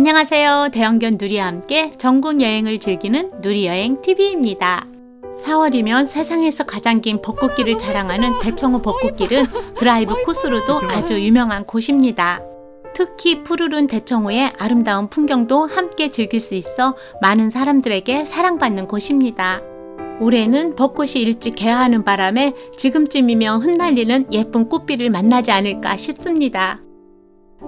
안녕하세요. 대형견 누리와 함께 전국 여행을 즐기는 누리여행 TV입니다. 4월이면 세상에서 가장 긴 벚꽃길을 자랑하는 대청호 벚꽃길은 드라이브 코스로도 아주 유명한 곳입니다. 특히 푸르른 대청호의 아름다운 풍경도 함께 즐길 수 있어 많은 사람들에게 사랑받는 곳입니다. 올해는 벚꽃이 일찍 개화하는 바람에 지금쯤이면 흩날리는 예쁜 꽃비를 만나지 않을까 싶습니다.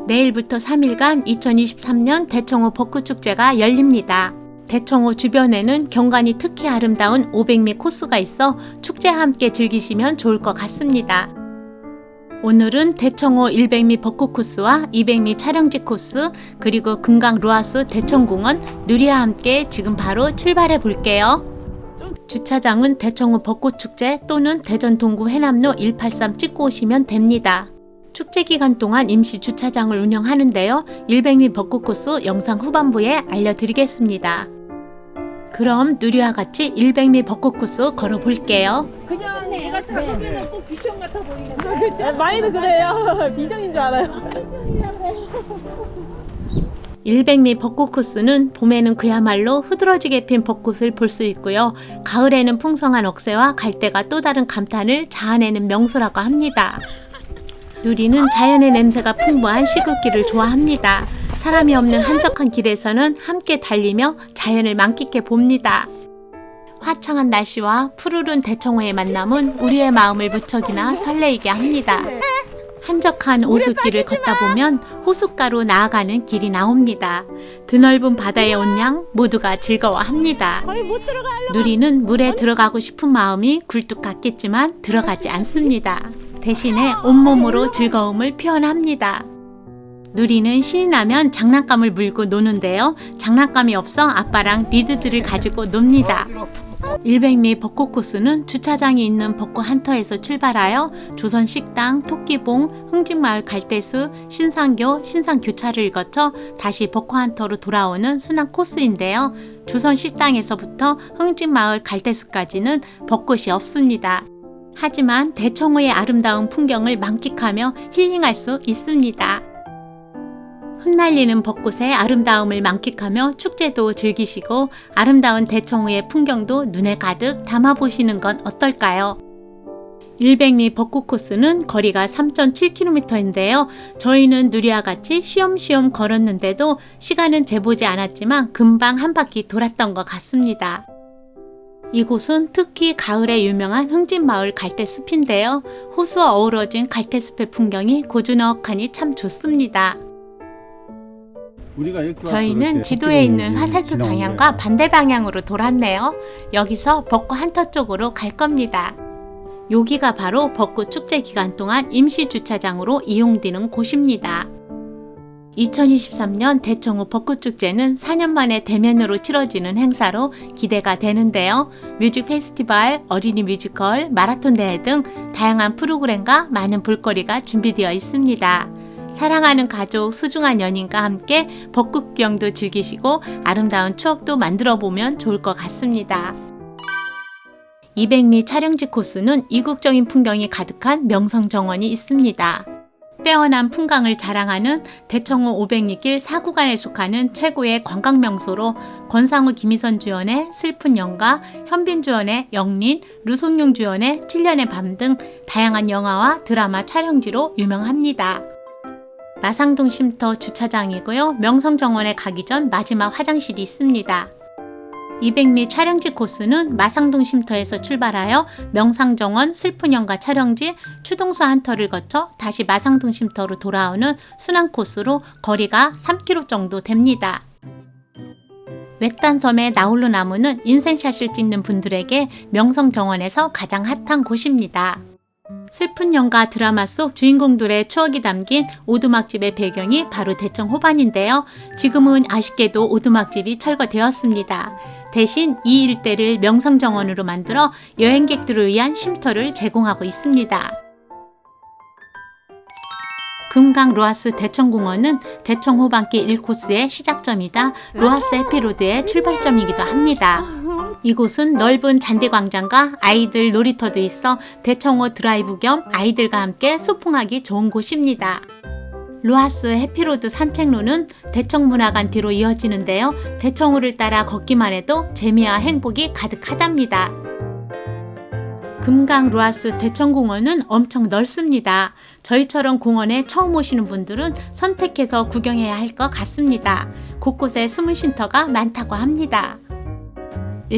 내일부터 3일간 2023년 대청호 벚꽃축제가 열립니다. 대청호 주변에는 경관이 특히 아름다운 500미 코스가 있어 축제와 함께 즐기시면 좋을 것 같습니다. 오늘은 대청호 100미 벚꽃 코스와 200미 촬영지 코스, 그리고 금강 로아스 대청공원 누리와 함께 지금 바로 출발해 볼게요. 주차장은 대청호 벚꽃축제 또는 대전 동구 해남로 183 찍고 오시면 됩니다. 축제 기간 동안 임시 주차장을 운영하는데요. 100미 벚꽃 코스 영상 후반부에 알려드리겠습니다. 그럼 누리와 같이 100미 벚꽃 코스 걸어볼게요. 그냥 내가 작업해서 꼭 비숑 같아 보이는데 네, 많이도 그래요. 비정인 줄 알아요. 100미 벚꽃 코스는 봄에는 그야말로 흐드러지게 핀 벚꽃을 볼 수 있고요. 가을에는 풍성한 억새와 갈대가 또 다른 감탄을 자아내는 명소라고 합니다. 누리는 자연의 냄새가 풍부한 시골길을 좋아합니다. 사람이 없는 한적한 길에서는 함께 달리며 자연을 만끽해 봅니다. 화창한 날씨와 푸르른 대청호의 만남은 우리의 마음을 무척이나 설레이게 합니다. 한적한 오솔길을 걷다 보면 호숫가로 나아가는 길이 나옵니다. 드넓은 바다의 온양 모두가 즐거워합니다. 누리는 물에 들어가고 싶은 마음이 굴뚝 같겠지만 들어가지 않습니다. 대신에 온몸으로 즐거움을 표현합니다. 누리는 신이 나면 장난감을 물고 노는데요. 장난감이 없어 아빠랑 리드들을 가지고 놉니다. 100미 벚꽃 코스는 주차장이 있는 벚꽃 한터에서 출발하여 조선식당, 토끼봉, 흥진마을 갈대수, 신상교, 신상교차를 거쳐 다시 벚꽃 한터로 돌아오는 순환 코스인데요. 조선식당에서부터 흥진마을 갈대수까지는 벚꽃이 없습니다. 하지만 대청호의 아름다운 풍경을 만끽하며 힐링할 수 있습니다. 흩날리는 벚꽃의 아름다움을 만끽하며 축제도 즐기시고 아름다운 대청호의 풍경도 눈에 가득 담아보시는 건 어떨까요? 100미 벚꽃 코스는 거리가 3.7km인데요. 저희는 누리와 같이 쉬엄쉬엄 걸었는데도 시간은 재보지 않았지만 금방 한 바퀴 돌았던 것 같습니다. 이곳은 특히 가을에 유명한 흥진마을 갈대숲인데요. 호수와 어우러진 갈대숲의 풍경이 고즈넉하니 참 좋습니다. 저희는 지도에 있는 화살표 방향과 반대 방향으로 돌았네요. 여기서 벚꽃 한터 쪽으로 갈 겁니다. 여기가 바로 벚꽃 축제 기간 동안 임시 주차장으로 이용되는 곳입니다. 2023년 대청호 벚꽃축제는 4년 만에 대면으로 치러지는 행사로 기대가 되는데요. 뮤직 페스티벌, 어린이 뮤지컬, 마라톤 대회 등 다양한 프로그램과 많은 볼거리가 준비되어 있습니다. 사랑하는 가족, 소중한 연인과 함께 벚꽃 구경도 즐기시고 아름다운 추억도 만들어 보면 좋을 것 같습니다. 200미 촬영지 코스는 이국적인 풍경이 가득한 명성 정원이 있습니다. 빼어난 풍광을 자랑하는 대청호 500리길 4구간에 속하는 최고의 관광 명소로 권상우 김희선 주연의 슬픈 영가, 현빈 주연의 영린, 루송용 주연의 7년의 밤 등 다양한 영화와 드라마 촬영지로 유명합니다. 마상동 쉼터 주차장이고요. 명성정원에 가기 전 마지막 화장실이 있습니다. 200미 촬영지 코스는 마상동 쉼터에서 출발하여 명상정원 슬픈연가 촬영지 추동수 한터를 거쳐 다시 마상동 쉼터로 돌아오는 순환 코스로 거리가 3km 정도 됩니다. 외딴섬의 나홀로 나무는 인생샷을 찍는 분들에게 명성정원에서 가장 핫한 곳입니다. 슬픈 영가 드라마 속 주인공들의 추억이 담긴 오두막집의 배경이 바로 대청 호반인데요. 지금은 아쉽게도 오두막집이 철거되었습니다. 대신 이 일대를 명성정원으로 만들어 여행객들을 위한 쉼터를 제공하고 있습니다. 금강 로하스 대청공원은 대청 호반길 1코스의 시작점이자 로하스 해피로드의 출발점이기도 합니다. 이곳은 넓은 잔디광장과 아이들 놀이터도 있어 대청호 드라이브 겸 아이들과 함께 소풍하기 좋은 곳입니다. 루아스 해피로드 산책로는 대청문화관 뒤로 이어지는데요. 대청호를 따라 걷기만 해도 재미와 행복이 가득하답니다. 금강 루아스 대청공원은 엄청 넓습니다. 저희처럼 공원에 처음 오시는 분들은 선택해서 구경해야 할 것 같습니다. 곳곳에 숨은 쉼터가 많다고 합니다.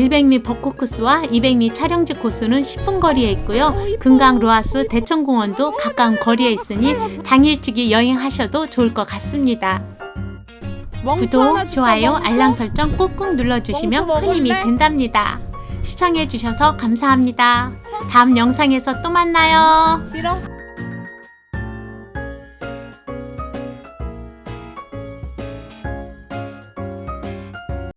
100미 벚꽃 코스와 200미 촬영지 코스는 10분 거리에 있고요. 금강 루아스 대청공원도 가까운 거리에 있으니 당일치기 여행하셔도 좋을 것 같습니다. 구독, 좋아요, 알람 설정 꾹꾹 눌러주시면 큰 힘이 된답니다. 시청해주셔서 감사합니다. 다음 영상에서 또 만나요. 싫어?